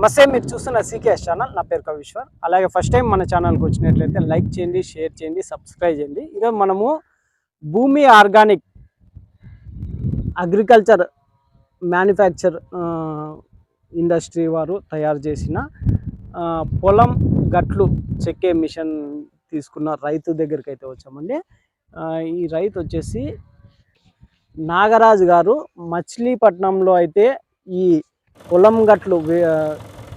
నమస్తే మీరు చూస్తున్న సీకేఎస్ ఛానల్. నా పేరు కవిశ్వర్. అలాగే ఫస్ట్ టైం మన ఛానల్కి వచ్చినట్లయితే లైక్ చేయండి షేర్ చేయండి సబ్స్క్రైబ్ చేయండి. ఈరోజు మనము భూమి ఆర్గానిక్ అగ్రికల్చర్ మ్యానుఫ్యాక్చర్ ఇండస్ట్రీ వారు తయారు చేసిన పొలం గట్లు చెక్కే మిషన్ తీసుకున్న రైతు దగ్గరికి అయితే వచ్చామండి ఈ రైతు వచ్చేసి నాగరాజు గారు మచిలీపట్నంలో అయితే ఈ పొలం గట్లు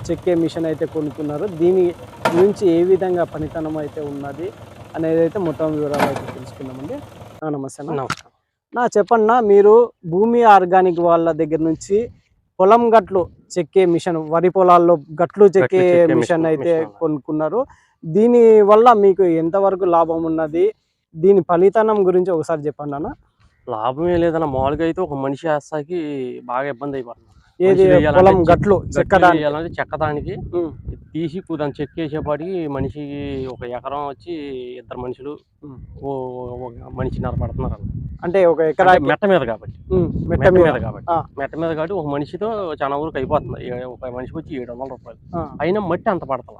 చెక్కే మిషన్ అయితే కొనుక్కున్నారు. దీని గురించి ఏ విధంగా పనితనం అయితే ఉన్నది అనేది అయితే మొత్తం వివరాలు అయితే తెలుసుకుందామండి. నమస్తే. నమస్కారం. నా చెప్పన్నా మీరు భూమి ఆర్గానిక్ వాళ్ళ దగ్గర నుంచి పొలం గట్లు చెక్కే మిషన్ వరి పొలాల్లో గట్లు చెక్కే మిషన్ అయితే. కొనుక్కున్నారు. దీని వల్ల మీకు ఎంతవరకు లాభం ఉన్నది? దీని ఫలితనం గురించి ఒకసారి చెప్పండి అన్న. లాభం ఏం లేదన్న మామూలుగా అయితే ఒక మనిషి వేస్తాకి బాగా ఇబ్బంది అయిపోతుంది. ఏది పొలం చెక్- గట్లు చెక్కడానికి ఉమ్, తీసి దాన్ని చెక్కేసేపాటికి మనిషికి ఒక ఎకరం వచ్చి ఇద్దరు మనుషులు మనిషిన్నర పడుతున్నారు. అంటే ఒక ఎకరా మెట్ట మీద కాబట్టి. మెట్ట మీద. కాబట్టి. మెట్ట మీద కాబట్టి ఒక మనిషితో చాలా ఊరికి అయిపోతుంది. ఒక మనిషికి వచ్చి ఏడు వందల రూపాయలు. అయినా మట్టి అంత పడతల.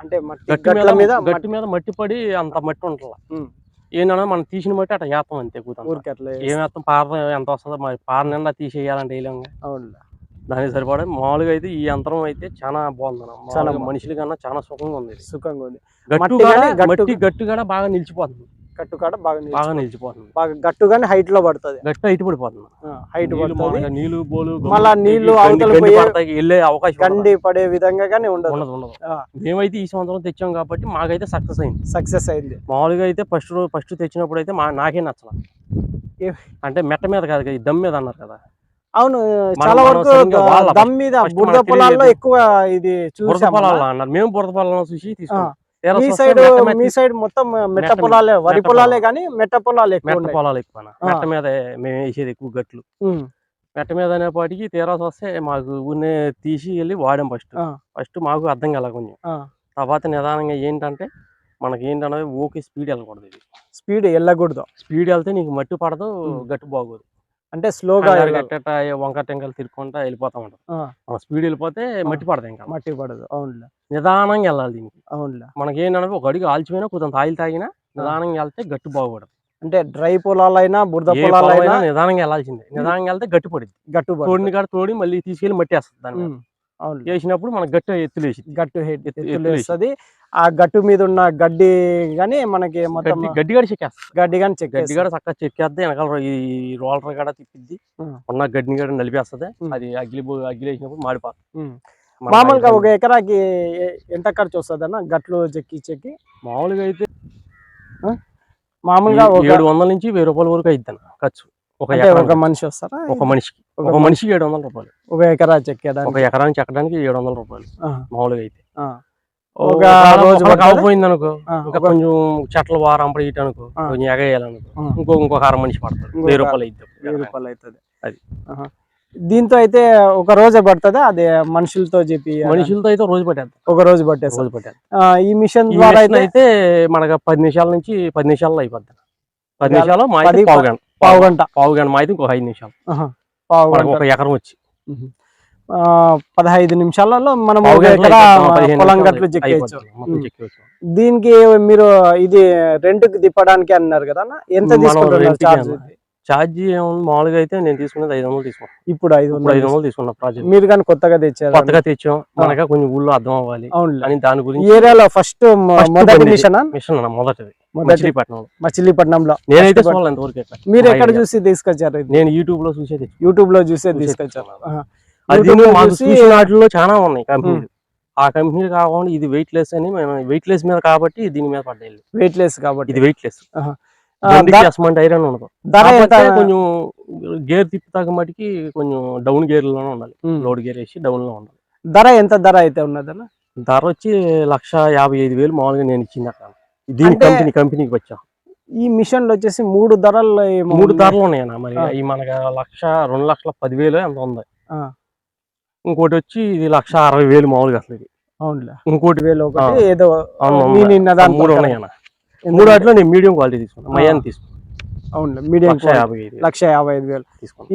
అంటే మట్టి గట్టి మీద మీద గట్టి మీద మట్టి పడి అంత మట్టి ఉంటల. ఏంటన్నా మనం తీసిన మట్టి అట్లా వేస్తాం అంతే కూతాం ఏం పార ఎంత వస్తుందో మరి? పార నిండా తీసేయాలంటే వేయలేము అవును దానికి సరిపడా మామూలుగా అయితే ఈ యంత్రం అయితే చాలా బాగుంది. చాలా. మనుషుల కన్నా చాలా సుఖంగా ఉంది. సుఖంగా ఉంది. గట్టు మట్టి కూడా గాని గట్టు- కూడా బాగా నిలిచిపోతుంది. గట్టు కాడ బాగా బాగా నిలిచిపోతుంది. బాగా గట్టు కానీ హైట్లో పడుతుంది. గట్టు హైట్ పడిపోతుంది. హైట్ పడుతుంది. నీళ్ళు బోలు మళ్ళా నీళ్ళు అవతల వెళ్ళే అవకాశం. గండి పడే విధంగా కానీ ఉండదు ఉండదు. ఉండదు. మేమైతే ఈ సంవత్సరం తెచ్చాం కాబట్టి మాకైతే సక్సెస్ అయింది. సక్సెస్ అయింది. మామూలుగా అయితే ఫస్ట్ ఫస్ట్ తెచ్చినప్పుడు అయితే మా నాకే నచ్చల. ఏ- అంటే మెట్ట మీద కాదు కదా, దమ్ మీద అన్నారు కదా. అవును చాలా వరకు. దమ్ మీద బురద పొలాల్లో. ఎక్కువ ఇది బురద అన్నారు మేము బురద చూసి మీ సైడ్ మీ సైడ్ మొత్తం మెట్ట పొలాలే వరి పొలాలే. కానీ మెట్ట పొలాలు ఎక్కువ మెట్ట పొలాలు ఎక్కువ. మెట్ట మీద మేము వేసేది ఎక్కువ గట్లు మెట్ట మీద అనేపాటికి తీరాసి వస్తే మాకు ఊరినే తీసి వెళ్ళి వాడాం ఫస్ట్. ఫస్ట్ మాకు అర్థం కల కొంచెం. తర్వాత నిదానంగా ఏంటంటే మనకి ఏంటన్నది ఓకే స్పీడ్ వెళ్ళకూడదు ఇది స్పీడ్ వెళ్ళకూడదు స్పీడ్ వెళ్తే నీకు మట్టి పడదు. గట్టు బాగోదు అంటే స్లోగా కంగారు గట్టట వంక టెంకలు తిరుక్కుంటా వెళ్ళిపోతా ఉంటాం. స్పీడ్ వెళ్ళిపోతే మట్టి పడదు ఇంకా. మట్టి పడదు. అవునులే. నిదానంగా వెళ్ళాలి దీనికి. అవునులే. మనకి ఏంటంటే ఒక అడుగు ఆల్చిపోయినా కొంత ఆయిల్ తాగినా నిదానంగా వెళ్తే గట్టు బాగుపడదు. అంటే డ్రై పొలాలైనా బురద పొలాలైనా అయినా నిదానంగా వెళ్ళాల్సిందే. నిదానంగా వెళ్తే గట్టి పడుద్ది. గట్టు పడదు. తోడిని కాడ తోడి మళ్ళీ తీసుకెళ్ళి మట్టి వేస్తుంది దాని అవునులే. వేసినప్పుడు మనకు గట్టి ఎత్తులేసి గట్టు హెడ్ ఆ గట్టు మీద ఉన్న గడ్డి గానీ మనకి మొత్తం గడ్డి గడి చెక్కేస్తుంది గడ్డి కానీ చెక్ గడ్డి గడ చక్కగా చెక్కేస్తే వెనకాల ఈ రోలర్ గడ తిప్పిద్ది. ఉన్న గడ్డిని గడ నలిపేస్తుంది. అది అగ్గి అగ్గి వేసినప్పుడు మాడిపోతుంది మామూలుగా ఒక ఎకరాకి ఎంత ఖర్చు వస్తుంది అన్న? గట్లు చెక్కి చెక్కి? మామూలుగా అయితే మామూలుగా ఏడు వందల నుంచి వెయ్యి రూపాయల వరకు అయిద్ది అన్న ఖర్చు. ఒక ఒక. మనిషి వస్తారా? ఒక మనిషికి. ఒక మనిషికి ఏడు వందల రూపాయలు. ఒక ఎకరా చెక్కేదానికి. ఒక ఎకరానికి చెక్కడానికి ఏడు వందల రూపాయలు. మామూలుగా అయితే. ఒక రోజు పడుతుందా? కాకపోయింది అనుకో. ఇంకా ఒక- కొంచెం చెట్లు వారంపడి ఇటు అనుకో. కొంచెం ఎగేయాలనుకో. ఇంకో ఇంకొక అర మనిషి పడతాడు. ఇంకొక వెయ్యి రూపాయలు అయిద్ది వెయ్యి రూపాయలు అవుతుంది అది. దీంతో అయితే ఒక రోజే పడుతుందా? అదే మనుషులతో చెప్పి మనుషులతో అయితే రోజు పట్టేద్దాం. ఒక రోజు పట్టేస్తారు రోజు పట్టేద్దాం. ఆ, ఈ మిషన్ ద్వారా అయితే మనకు పది నిమిషాల నుంచి పది నిమిషాల్లో అయిపోద్ది. పది నిమిషాలు మా పావు గంట పావు గంట పావు గంట మా అయితే ఇంకో ఐదు నిమిషాలు. పావు గంట ఒక ఎకరం వచ్చి. పదహైదు నిమిషాలలో మనం పొలం గట్లు చెక్కేయచ్చు. దీనికి మీరు ఇది రెంట్కి తిప్పడానికి అన్నారు కదా? ఎంత తీసుకుంటున్నారు అన్న. ఛార్జ్ మామూలుగా అయితే నేను తీసుకునేది ఐదు వందలు తీసుకున్నాను ఇప్పుడు ఐదు ఇప్పుడు ఐదు వందలు వందలు తీసుకున్నా ప్రాజెక్ట్ మీరు కానీ కొత్తగా తెచ్చారు? కొత్తగా తెచ్చాం. మనగా కొంచెం ఊళ్ళో అర్థం అవ్వాలి. అని దాని గురించి ఏరియాలో ఫస్ట్ మొదటి. మిషన్ మిషన్ మొదటిది. మొదటి మచిలీపట్నంలో. మచిలీపట్నంలో. నేనైతే మీరు ఎక్కడ. చూసి తీసుకొచ్చారు నేను యూట్యూబ్లో చూసేది యూట్యూబ్లో చూసే చూసే తీసుకొచ్చారు. తెచ్చుకున్నాను. ఆహా. అది లో మాకు చూసి చూసిన వాటిలో చాలా ఉన్నాయి కంపెనీలు. ఆ కంపెనీలు కాకుండా ఇది వెయిట్ లెస్ అని మేము వెయిట్ లెస్ మీద కాబట్టి దీని మీద పడ్డాయి వెయిట్ లెస్ కాబట్టి. ఇది వెయిట్ లెస్ అసమంటే ఐరన్ ఉండదు. కొంచెం గేర్ తిప్పుతాక మటుకి కొంచెం డౌన్ గేర్లోనే ఉండాలి. లోడ్ గేర్ వేసి డౌన్లో ఉండాలి. ధర ఎంత ధర అయితే ఉన్నదన్న ధర వచ్చి లక్ష యాభై ఐదు వేలు మామూలుగా నేను ఇచ్చింది అక్కడ దీని కంపెనీ కంపెనీకి వచ్చా. ఈ మిషన్లు వచ్చేసి మూడు ధరలు మూడు. ధరలు ఉన్నాయన్న మరి. ఈ మనకి లక్ష రెండు లక్షల పదివేలు ఎంత ఉంది. ఇంకోటి వచ్చి ఇది లక్ష అరవై వేలు మామూలుగా అసలు ఇది. అవునులే. ఇంకోటి వేలు ఒకటి. ఏదో మూడు. ఉన్నాయన్న. మూడు వాటిలో నేను మీడియం క్వాలిటీ తీసుకున్నా. మయాన్ తీసుకున్నా. అవును మీడియం లక్ష యాభై ఐదు వేలు.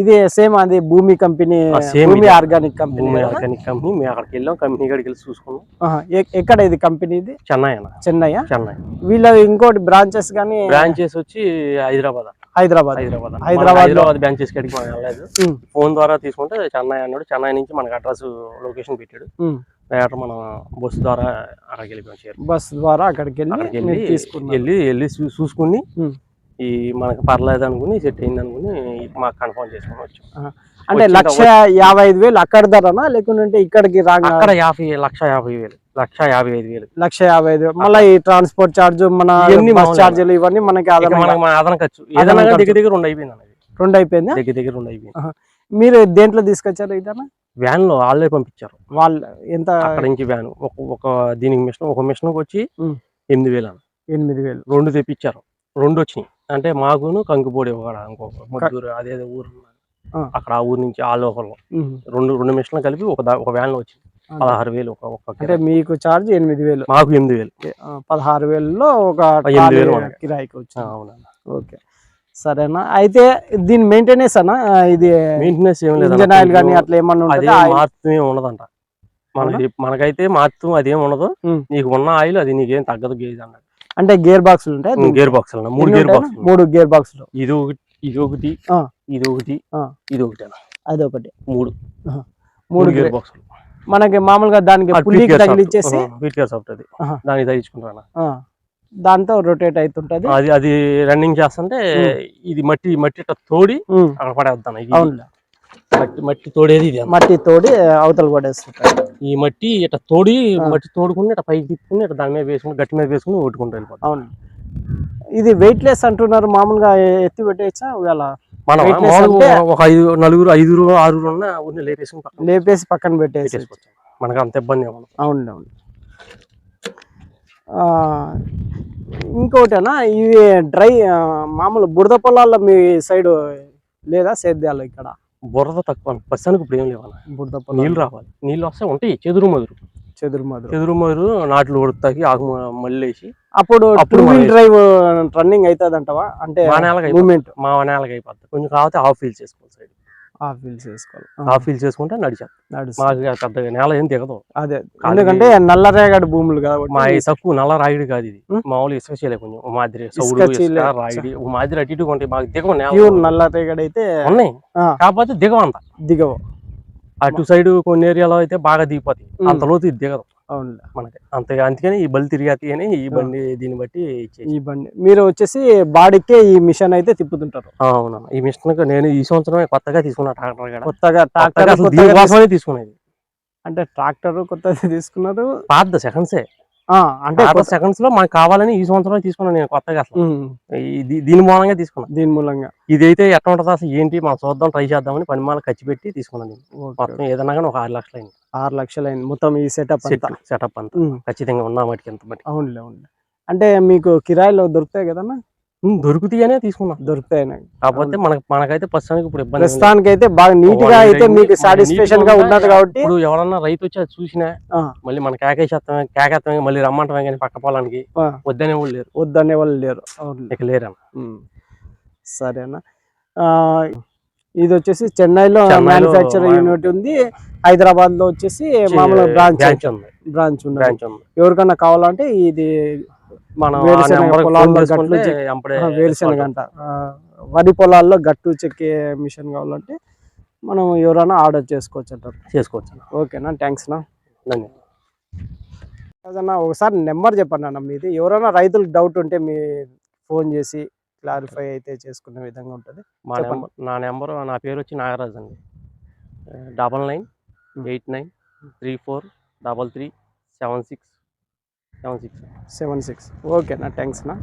ఇది సేమ్ అది భూమి కంపెనీ భూమి. Organic company? Organic company. మేము అక్కడికి వెళ్ళాం. కంపెనీ కాడికి వెళ్ళి చూసుకున్నాం. ఎక్కడ ఇది కంపెనీ ఇది? చెన్నై చెన్నై చెన్నై. వీళ్ళ ఇంకోటి బ్రాంచెస్ కానీ బ్రాంచెస్ వచ్చి హైదరాబాద్. హైదరాబాద్. హైదరాబాద్. హైదరాబాద్ బ్రాంచెస్ కాడికి మనం వెళ్ళలేదు ఫోన్ ద్వారా తీసుకుంటే చెన్నై అన్నాడు. చెన్నై నుంచి మనకి అడ్రస్ లొకేషన్ పెట్టాడు. డైరెక్ట్ మనం బస్సు ద్వారా అక్కడికి వెళ్ళిపోయాం చేరు బస్ ద్వారా అక్కడికి వెళ్ళి వెళ్ళి వెళ్ళి చూసుకుని. ఈ మనకి పర్లేదు అనుకుని సెట్ అయింది అనుకుని మాకు కన్ఫర్మ్ చేసుకుని వచ్చాం. అంటే లక్ష యాభై ఐదు వేలు అక్కడ ధరనా? లేకుంటే ఇక్కడికి రాగా అక్కడ యాభై లక్ష యాభై వేలు. లక్ష యాభై ఐదు వేలు. లక్ష యాభై ఐదు మళ్ళీ ఈ ట్రాన్స్పోర్ట్ ఛార్జ్ మన బస్. ఛార్జీలు ఇవన్నీ మనకి అదనం ఖర్చు. ఏదైనా. దగ్గర దగ్గర రెండు అయిపోయింది అన్నది. రెండు అయిపోయిందా దగ్గర దగ్గర రెండు అయిపోయింది మీరు దేంట్లో తీసుకొచ్చారు ఇదన్నా? వ్యాన్లో వాళ్ళే పంపించారు. వాళ్ళు ఎంత అక్కడ నుంచి వ్యాన్. ఒక ఒక దీనికి మిషన్ ఒక మిషన్ వచ్చి. ఎనిమిది వేలు అన్న. ఎనిమిది వేలు. రెండు తెప్పించారు. రెండు వచ్చినాయి. అంటే మాకును కంకిపోడి ఒక ఇంకొక ముగ్గురు అదేదో ఊరు. అక్కడ ఆ ఊరు నుంచి ఆ లోకల్లో. రెండు రెండు మిషన్లు కలిపి ఒక ఒక వ్యాన్లో వచ్చింది. పదహారు వేలు అంటే. మీకు ఛార్జ్ ఎనిమిది వేలు. మాకు ఎనిమిది వేలు. పదహారు వేలలో ఒక. కిరాయికి అవునన్న. ఓకే. సరేనా? అయితే దీని మెయింటెనెన్స్ అన్న? ఇది మెయింటెనెన్స్ ఏం లేదు ఇంజన్ ఆయిల్ కానీ అట్లా ఏమన్నా? మార్పు ఉండదంట. మనకి మనకైతే మార్పు అదేం ఉండదు. నీకు ఉన్న ఆయిల్ అది నీకేం తగ్గదు గేజ్ అన్నట్టు. అంటే గేర్ బాక్సులు ఉంటాయి? గేర్ బాక్స్ మూడు గేర్ బాక్స్? మూడు గేర్ బాక్సులు ఇది ఒకటి ఇది ఒకటి. ఇది ఒకటి. ఇది ఒకటి అన్న. అదొకటి. మూడు. మూడు గేర్ గేర్ బాక్స్ మనకి మామూలుగా దానికి పుల్లికి తగిలిచ్చేసి వీట్ గేర్ సాఫ్ట్ అది. ఆహా. దానికి తగ్గించుకుంటాను దాంతో రొటేట్ అవుతుంటది. అది అది రన్నింగ్ చేస్తుంటే ఇది మట్టి మట్టి తోడి అక్కడ పడేద్దాను అవును మట్టి మట్టి తోడేది ఇది. మట్టి తోడి అవతల పడేస్తుంటాయి ఈ మట్టి ఇట్ట తోడి. మట్టి తోడుకుని ఇట్ట పైకి తిప్పుకుని ఇట్ట దాని మీద వేసుకుని గట్టి మీద వేసుకుని కొట్టుకుంటూ వెళ్ళిపోతాం. అవును. ఇది వెయిట్ లెస్ అంటున్నారు మామూలుగా ఎత్తి పెట్టేయచ్చా? ఇవాళ మనం ఒక ఐదు నలుగురు ఐదుగురు ఆరుగురు ఉన్న ఊరిని పక్కన లేపేసి పక్కన పెట్టేసి మనకు అంత ఇబ్బంది అవును. అవును ఇంకోటేనా? ఇవి డ్రై మామూలు బురద పొలాల్లో మీ సైడ్ లేదా సేద్యాలు ఇక్కడ? బురద తక్కువ ప్రస్తుతానికి ఇప్పుడు ఏం లేవన్న బురద నీళ్ళు రావాలి. నీళ్ళు వస్తే ఉంటాయి. చెదురు మదురు. చెదురు మదురు. చెదురు మదురు నాట్లు ఉడతాకి ఆకు మళ్ళేసి అప్పుడు టూ వీల్ డ్రైవ్ రన్నింగ్ అవుతుంది అంటవా అంటే మా నేలకి. మూమెంట్ మా నేలకి అయిపోతుంది కొంచెం కాకపోతే హాఫ్ ఫీల్ చేసుకోవాలి సైడ్ హాఫ్ వీల్ చేసుకోవాలి. హాఫ్ ఫీల్ చేసుకుంటే నడుస్తుంది. మాకు పెద్ద నేల ఏం దిగదు. అదే. ఎందుకంటే నల్లరేగడి భూములు మా కాబట్టి. ఈ తక్కువ నల్ల రాయిడి కాదు ఇది? మామూలు ఇసుక చేయలే కొంచెం. మాదిరి. రాయిడి మాదిరి అటు ఇటు ఉంటాయి మాకు దిగవ నేల. ప్యూర్ నల్లరేగడి అయితే ఉన్నాయి. కాకపోతే దిగవ అంత దిగవు. అటు సైడ్ కొన్ని ఏరియాలో అయితే బాగా దిగిపోతాయి. అంత లోతు దిగదు. అవును మనకి. అంత అందుకని ఈ బలి అని ఈ బండి దీన్ని బట్టి ఈ బండి. మీరు వచ్చేసి బాడీకే ఈ మిషన్ అయితే తిప్పుతుంటారు. అవునా ఈ మిషన్ నేను ఈ సంవత్సరమే కొత్తగా తీసుకున్నా ట్రాక్టర్ కొత్తగా కొత్తగా ట్రాక్టర్ దీనికోసమే తీసుకునేది. అంటే ట్రాక్టర్ కొత్తది తీసుకున్నారు. పాత సెకండ్సే. అంటే సెకండ్స్లో మాకు కావాలని ఈ సంవత్సరం తీసుకున్నాను నేను కొత్తగా అసలు. దీని మూలంగా తీసుకున్నా. దీని మూలంగా. ఇది అయితే ఎట్లా ఉంటుంది అసలు ఏంటి? మనం చూద్దాం ట్రై చేద్దామని పని మాల ఖర్చు పెట్టి తీసుకున్నాను మొత్తం ఏదైనా కానీ ఒక ఆరు లక్షలు అయింది. ఆరు లక్షలు అయింది మొత్తం ఈ సెటప్ అంతా. సెటప్ అంతా. ఖచ్చితంగా ఉన్నా మటుకి ఎంత మటుకి అవునులే అవునులే. అంటే మీకు కిరాయిలో దొరుకుతాయి కదన్నా? దొరుకుతాయనే తీసుకున్నాం. దొరుకుతాయి. కాకపోతే మనకు మనకైతే ప్రస్తుతానికి ఇప్పుడు ఇబ్బంది. ప్రస్తుతానికి అయితే బాగా నీట్గా అయితే మీకు సాటిస్ఫాక్షన్గా ఉన్నది కాబట్టి ఇప్పుడు ఎవరన్నా రైతు వచ్చి చూసినా మళ్ళీ మన కేకేసేస్తామే కేకేస్తామే మళ్ళీ రమ్మంటామే కానీ పక్క పొలానికి వద్దనే వాళ్ళు లేరు. వద్దనే వాళ్ళు లేరు. ఇక లేరన్న. ఉమ్. సరేనా? ఇది వచ్చేసి చెన్నైలో మ్యానుఫ్యాక్చర్ యూనిట్ ఉంది. హైదరాబాద్లో వచ్చేసి మామూలు బ్రాంచ్ బ్రాంచ్ ఉంది. బ్రాంచ్ ఉంది. ఎవరికన్నా కావాలంటే ఇది మనం వేరుశెనగ వరి పొలాల్లో గట్టు చెక్కే మిషన్ కావాలంటే మనం ఎవరైనా ఆర్డర్ చేసుకోవచ్చు అంటారు. చేసుకోవచ్చు. ఓకేనా థ్యాంక్స్ నా ధన్యవాదాలు. ఒకసారి నెంబర్ చెప్పండి అన్న మీది. ఎవరైనా రైతులకు డౌట్ ఉంటే మీ ఫోన్ చేసి క్లారిఫై అయితే చేసుకునే విధంగా ఉంటుంది. మా చెప్పండి. నెంబర్ నా నెంబర్ నా పేరు వచ్చి నాగరాజ్ అండి. Double nine Hmm. Eight nine three four double three seven six seven six seven six ఓకేనా థ్యాంక్స్ నా